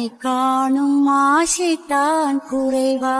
தன்னை காணும் ஆசைத்தான் குறைவா?